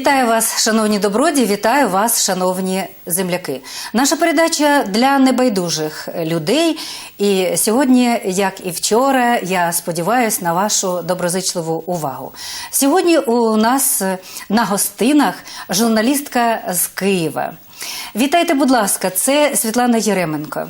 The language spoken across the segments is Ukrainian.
Вітаю вас, шановні доброді, вітаю вас, шановні земляки. Наша передача для небайдужих людей. І сьогодні, як і вчора, я сподіваюся на вашу доброзичливу увагу. Сьогодні у нас на гостинах журналістка з Києва. Вітайте, будь ласка, це Світлана Єременко.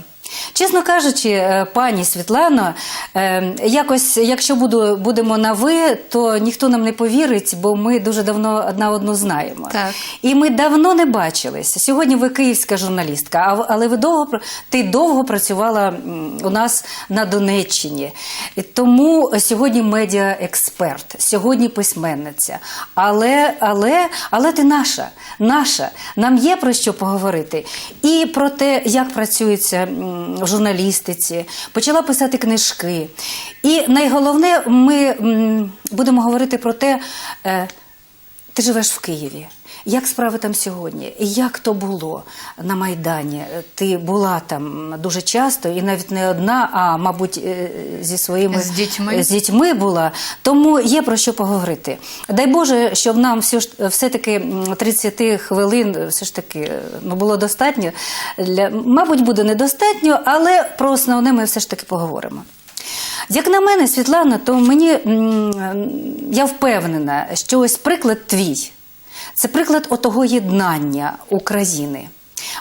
Чесно кажучи, е, пані Світлано, е, якось, якщо буду, будемо на ви, то ніхто нам не повірить, бо ми дуже давно одна одну знаємо. Так. І ми давно не бачились. Сьогодні ви київська журналістка, але ви довго ти довго працювала у нас на Донеччині. Тому сьогодні медіаексперт, сьогодні письменниця. Але, але, але ти наша, наша. Нам є про що поговорити. І про те, як працюється журналістиці, почала писати книжки. І найголовне, ми будемо говорити про те. е, ти живеш в Києві. Як справи там сьогодні? Як то було на Майдані? Ти була там дуже часто, і навіть не одна, а мабуть, е, зі своїми З дітьми. з дітьми була. Тому є про що поговорити. Дай Боже, щоб нам все ж все-таки м, 30 хвилин все ж таки е, ну, було достатньо. Для мабуть, буде недостатньо, але про основне ми все ж таки поговоримо. Як на мене, Світлана, то мені я впевнена, що ось приклад твій це приклад отого єднання України.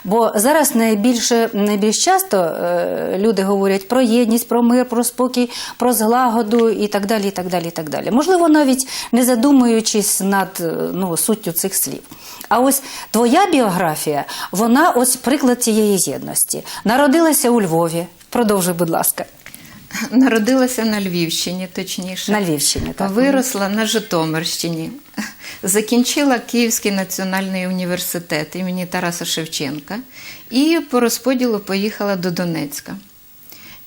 Бо зараз найбільше найбільш часто е, люди говорять про єдність, про мир, про спокій, про злагоду і так далі. і так далі, і так далі. Можливо, навіть не задумуючись над е, ну, суттю цих слів. А ось твоя біографія, вона ось приклад цієї єдності. Народилася у Львові. Продовжуй, будь ласка. Народилася на Львівщині, точніше. На Львівщині, так. Виросла на Житомирщині. Закінчила Київський національний університет імені Тараса Шевченка і по розподілу поїхала до Донецька.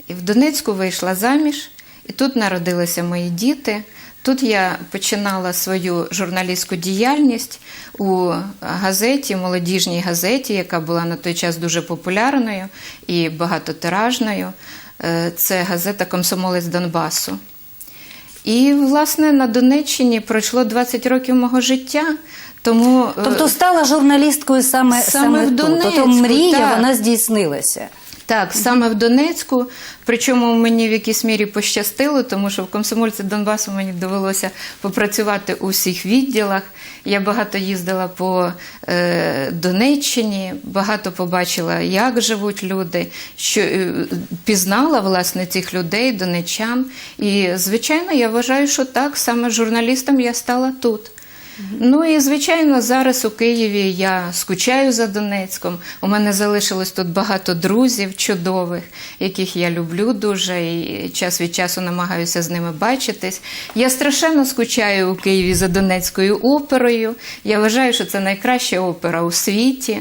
І в Донецьку вийшла заміж, і тут народилися мої діти. Тут я починала свою журналістську діяльність у газеті, молодіжній газеті, яка була на той час дуже популярною і багатотиражною. Е, Це газета Комсомолець Донбасу. І, власне, на Донеччині пройшло 20 років мого життя. Тому е, Тобто стала журналісткою саме, Саме в тут. Донецьку, Тобто мрія так. вона здійснилася. Так, саме в Донецьку. Причому мені в якійсь мірі пощастило, тому що в комсомольці Донбасу мені довелося попрацювати у всіх відділах. Я багато їздила по е, Донеччині, багато побачила, як живуть люди, що е, пізнала власне цих людей, донеччан. І, звичайно, я вважаю, що так, саме журналістом я стала тут. Ну і звичайно, зараз у Києві я скучаю за Донецьком. У мене залишилось тут багато друзів чудових, яких я люблю дуже, і час від часу намагаюся з ними бачитись. Я страшенно скучаю у Києві за Донецькою оперою. Я вважаю, що це найкраща опера у світі.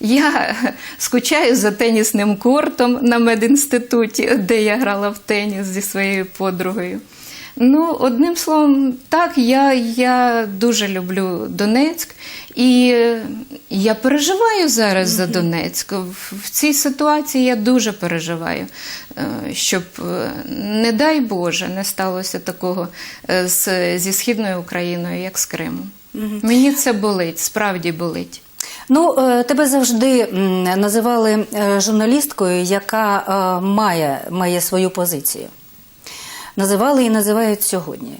Я скучаю за тенісним кортом на медінституті, де я грала в теніс зі своєю подругою. Ну, одним словом, так, я, я дуже люблю Донецьк, і я переживаю зараз за Донецьк. В, цій ситуації я дуже переживаю, е, щоб, е, не дай Боже, не сталося такого е, з, зі Східною Україною, як з Кримом. Мені це болить, справді болить. Ну, тебе завжди називали журналісткою, яка має, має свою позицію. Називали і називають сьогодні.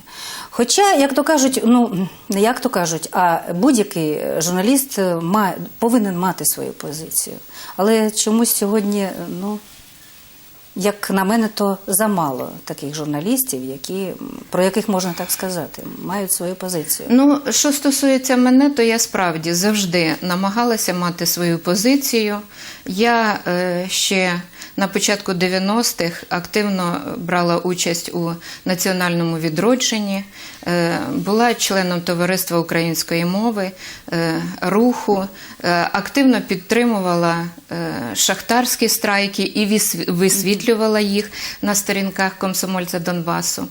Хоча, як то кажуть, ну не як то кажуть, а будь-який журналіст має, повинен мати свою позицію. Але чомусь сьогодні, ну, як на мене, то замало таких журналістів, які, про яких можна так сказати, мають свою позицію. Ну, що стосується мене, то я справді завжди намагалася мати свою позицію. Я е, ще на початку 90-х активно брала участь у національному відродженні, е, була членом товариства української мови, е, руху, е, активно підтримувала шахтарські страйки і висвітлювала їх на сторінках комсомольця Донбасу.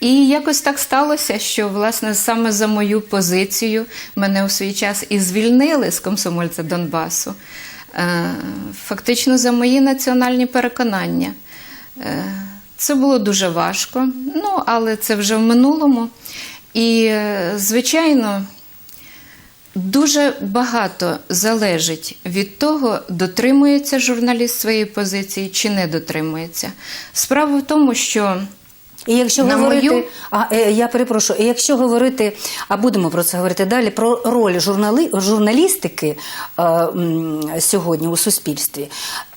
І якось так сталося, що власне саме за мою позицію мене у свій час і звільнили з комсомольця Донбасу. Е, Фактично за мої національні переконання. Е, Це було дуже важко, ну але це вже в минулому. І, е, звичайно, Дуже багато залежить від того, дотримується журналіст своєї позиції чи не дотримується. Справа в тому, що І якщо На говорити, мою- а, е, я перепрошую, і якщо говорити, а будемо про це говорити далі, про роль журнали, журналістики е, м, сьогодні у суспільстві,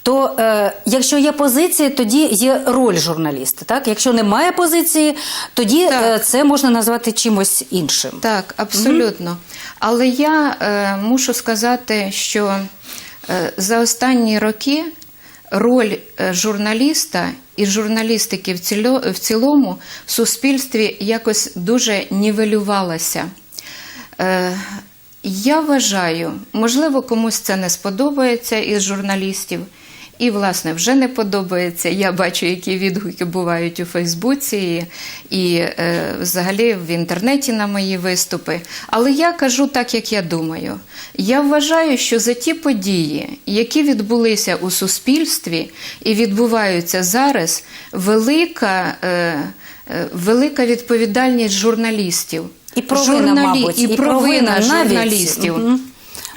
то е, якщо є позиція, тоді є роль журналіста. Так? Якщо немає позиції, тоді е, це можна назвати чимось іншим. Так, абсолютно. Але я е, мушу сказати, що е, за останні роки роль е, журналіста і журналістики в, цілому в суспільстві якось дуже нівелювалася. Е, я вважаю, можливо, комусь це не сподобається із журналістів. І, власне, вже не подобається. Я бачу, які відгуки бувають у Фейсбуці і, і е, взагалі в інтернеті на мої виступи. Але я кажу так, як я думаю. Я вважаю, що за ті події, які відбулися у суспільстві і відбуваються зараз, велика, е, е, велика відповідальність журналістів. І провина, Журналі- мабуть, і провина навіть, журналістів. мгм,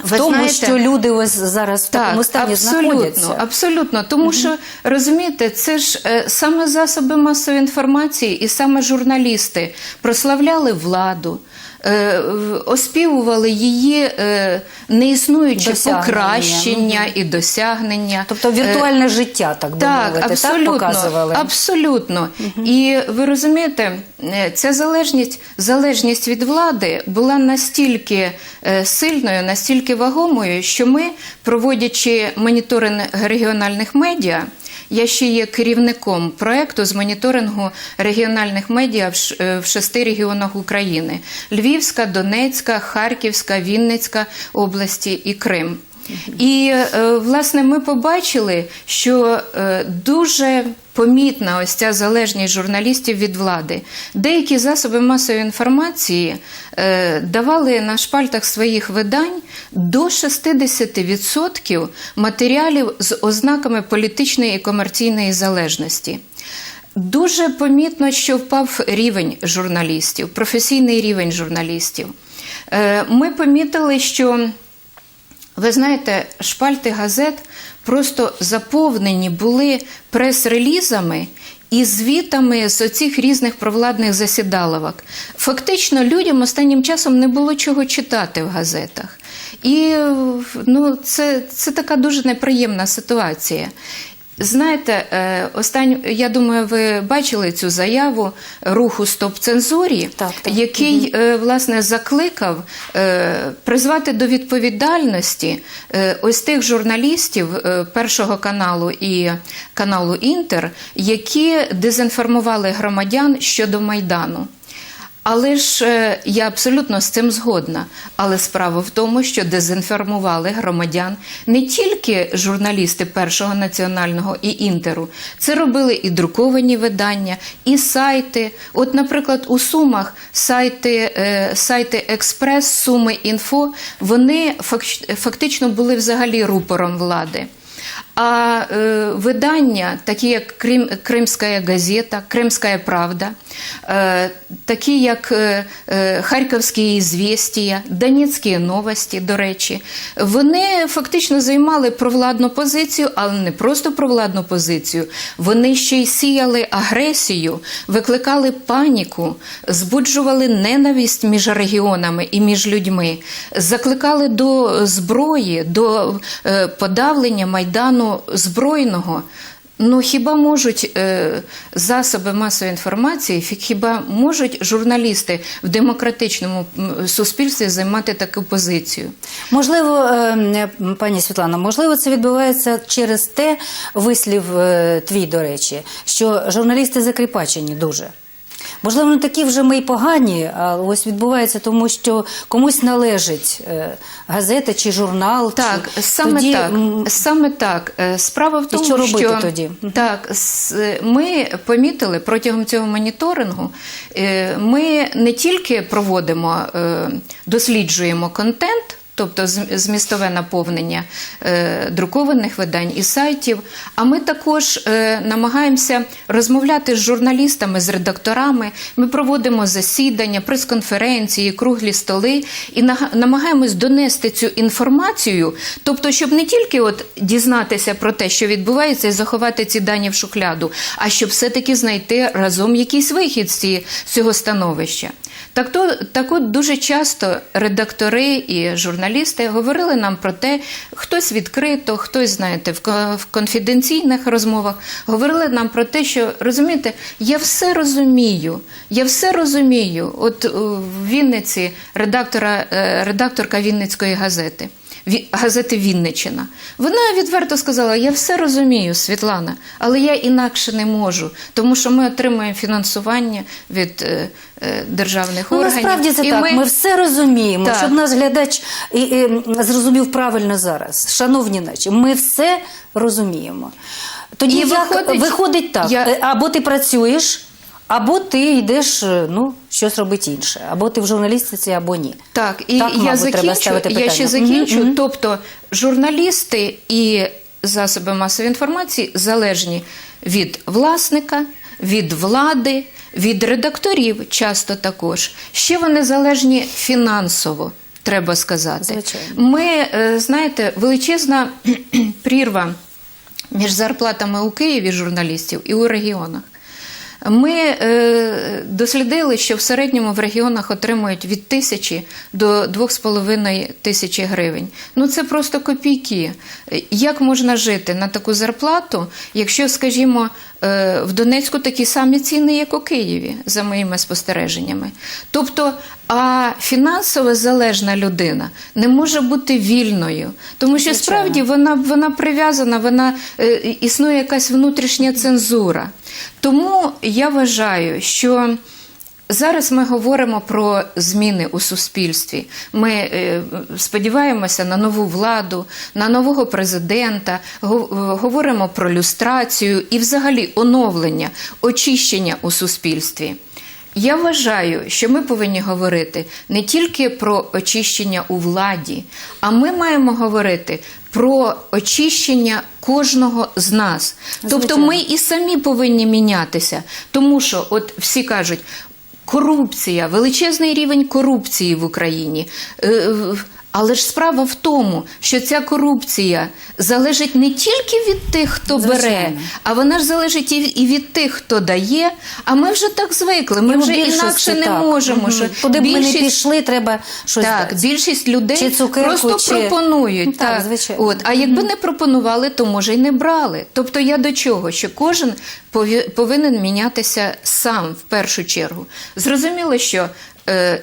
в Ви тому, знаєте, що люди ось зараз в такому стані абсолютно, знаходяться. абсолютно. Тому що розумієте, це ж е, саме засоби масової інформації і саме журналісти прославляли владу. Е, Оспівували її е, неіснуючі покращення і досягнення. Тобто Е, віртуальне життя, так би так, мовити, абсолютно, так показували. абсолютно. І ви розумієте, е, ця залежність, залежність від влади була настільки е, сильною, настільки вагомою, що ми, проводячи моніторинг регіональних медіа, я ще є керівником проекту з моніторингу регіональних медіа е, в шести регіонах України: Львівська, Донецька, Харківська, Вінницька області і Крим. І е, власне ми побачили, що е, дуже помітна ось ця залежність журналістів від влади. Деякі засоби масової інформації е, давали на шпальтах своїх видань до 60% матеріалів з ознаками політичної і комерційної залежності. Дуже помітно, що впав рівень журналістів, професійний рівень журналістів. Ми помітили, що ви знаєте, шпальти газет просто заповнені були прес-релізами і звітами з оцих різних провладних засідаловок. Фактично, людям останнім часом не було чого читати в газетах. І ну, це, це така дуже неприємна ситуація. Знаєте, е, останню, я думаю, ви бачили цю заяву руху Стоп цензурі, Так, так. який е, власне закликав е, призвати до відповідальності ось тих журналістів першого каналу і каналу Інтер, які дезінформували громадян щодо майдану. Але ж е, я абсолютно з цим згодна. Але справа в тому, що дезінформували громадян не тільки журналісти першого національного і інтеру, це робили і друковані видання, і сайти. От, наприклад, у Сумах сайти, е, сайти Експрес, Суми Інфо, вони фак- фактично були взагалі рупором влади. А е, видання, такі як Крим, Кримська газета, Кримська Правда, е, такі як е, е, Харківські «Ізвєстія», Донецькі новості, до речі, вони фактично займали провладну позицію, але не просто провладну позицію. Вони ще й сіяли агресію, викликали паніку, збуджували ненависть між регіонами і між людьми, закликали до зброї, до е, подавлення майдану збройного. Ну хіба можуть е, засоби масової інформації, хіба можуть журналісти в демократичному суспільстві займати таку позицію? Можливо, е, пані Світлана, можливо, це відбувається через те, вислів е, твій, до речі, що журналісти закріпачені дуже. Можливо, не такі вже ми й погані, а ось відбувається тому, що комусь належить е, газета чи журнал. Так, чи... саме тоді, так. Саме так. Е, Справа в тому, що робити що тоді? так, ми помітили протягом цього моніторингу, е, ми не тільки проводимо, е, досліджуємо контент. Тобто змістове наповнення е, друкованих видань і сайтів. А ми також е, намагаємося розмовляти з журналістами, з редакторами. Ми проводимо засідання, прес-конференції, круглі столи і намагаємось донести цю інформацію, тобто, щоб не тільки от дізнатися про те, що відбувається, і заховати ці дані в шухляду, а щоб все-таки знайти разом якийсь вихід з цього становища. Так, то, так от дуже часто редактори і журналісти говорили нам про те, хтось відкрито, хтось, знаєте, в, ко- в конфіденційних розмовах говорили нам про те, що розумієте, я все розумію, я все розумію. От в Вінниці редактора, е, редакторка Вінницької газети. Газети Вінничина. Вона відверто сказала: Я все розумію, Світлана, але я інакше не можу, тому що ми отримуємо фінансування від е, е, державних Ну, органів. насправді це і так. Ми... все розуміємо, Так. щоб наш глядач і, і, зрозумів правильно зараз. Шановні наші, ми все розуміємо. Тоді І як виходить- виходить, так: я- е, або ти працюєш, або ти йдеш е, ну, щось робити інше, або ти в журналістиці, або ні. Так, і Так, я мабуть, треба закінчу. ставити Я ще закінчу. Мгм, мгм. Тобто, журналісти і засоби масової інформації залежні від власника, від влади, від редакторів, часто також. Ще вони залежні фінансово. Треба сказати, Звичайно. ми е, знаєте, величезна прірва між зарплатами у Києві журналістів і у регіонах. Ми е, дослідили, що в середньому в регіонах отримують від тисячі до двох з половиною тисячі гривень. Ну це просто копійки. Як можна жити на таку зарплату, якщо, скажімо, в Донецьку такі самі ціни, як у Києві, за моїми спостереженнями. Тобто, а фінансово залежна людина не може бути вільною, тому що справді вона, вона прив'язана, вона е, існує якась внутрішня цензура. Тому я вважаю, що зараз ми говоримо про зміни у суспільстві. Ми е, сподіваємося на нову владу, на нового президента, говоримо про люстрацію і, взагалі, оновлення, очищення у суспільстві. Я вважаю, що ми повинні говорити не тільки про очищення у владі, а ми маємо говорити про очищення кожного з нас. Тобто ми і самі повинні мінятися, тому що от всі кажуть. Корупція, величезний рівень корупції в Україні. Але ж справа в тому, що ця корупція залежить не тільки від тих, хто бере, а вона ж залежить і від тих, хто дає. А ми вже так звикли. Ми І вже інакше не так. можемо. Мгм. Що Куди б ми не пішли, треба щось так, дати. більшість людей Чи цукерку, просто чи- пропонують. Ну, так, звичайно. От, а якби не пропонували, то може й не брали. Тобто я до чого? Що кожен повинен мінятися сам в першу чергу. Зрозуміло, що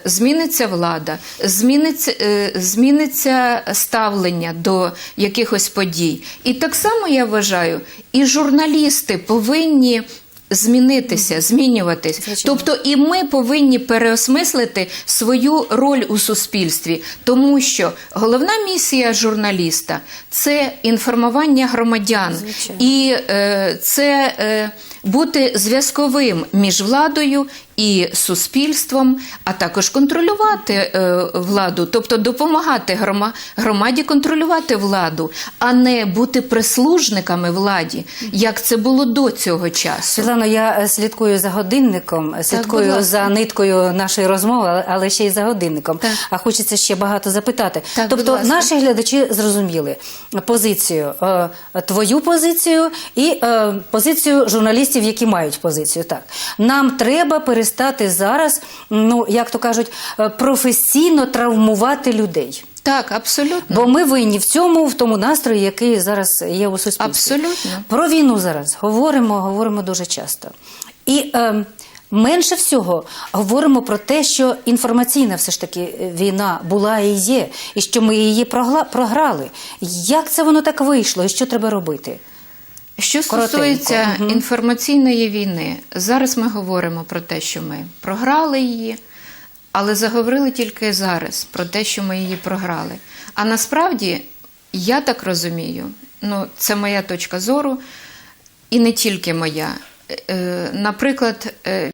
зміниться влада, зміниться, е, зміниться ставлення до якихось подій. І так само я вважаю, і журналісти повинні. Змінитися, змінюватись. Звичайно. Тобто і ми повинні переосмислити свою роль у суспільстві, тому що головна місія журналіста це інформування громадян, Звичайно. і е, це е, бути зв'язковим між владою і суспільством, а також контролювати е, владу, тобто допомагати грома- громаді контролювати владу, а не бути прислужниками владі, як це було до цього часу. Світлано, я е, слідкую за годинником, слідкую ласка. за ниткою нашої розмови, але- ще й за годинником. Так. А хочеться ще багато запитати. Так, тобто, наші глядачі зрозуміли позицію, е, твою позицію і позицію журналістів, які мають позицію. Так, нам треба перестати зараз, ну як то кажуть, е, професійно травмувати людей. Так, абсолютно. Бо ми винні в цьому, в тому настрої, який зараз є у суспільстві. Абсолютно. Про війну зараз говоримо, говоримо дуже часто. І е, менше всього говоримо про те, що інформаційна все ж таки е, війна була і є, і що ми її прогла- програли. Як це воно так вийшло, і що треба робити? Що Коротенько. стосується угу. інформаційної війни, зараз ми говоримо про те, що ми програли її, але заговорили тільки зараз про те, що ми її програли. А насправді, я так розумію, ну це моя точка зору, і не тільки моя. Е, Наприклад, е,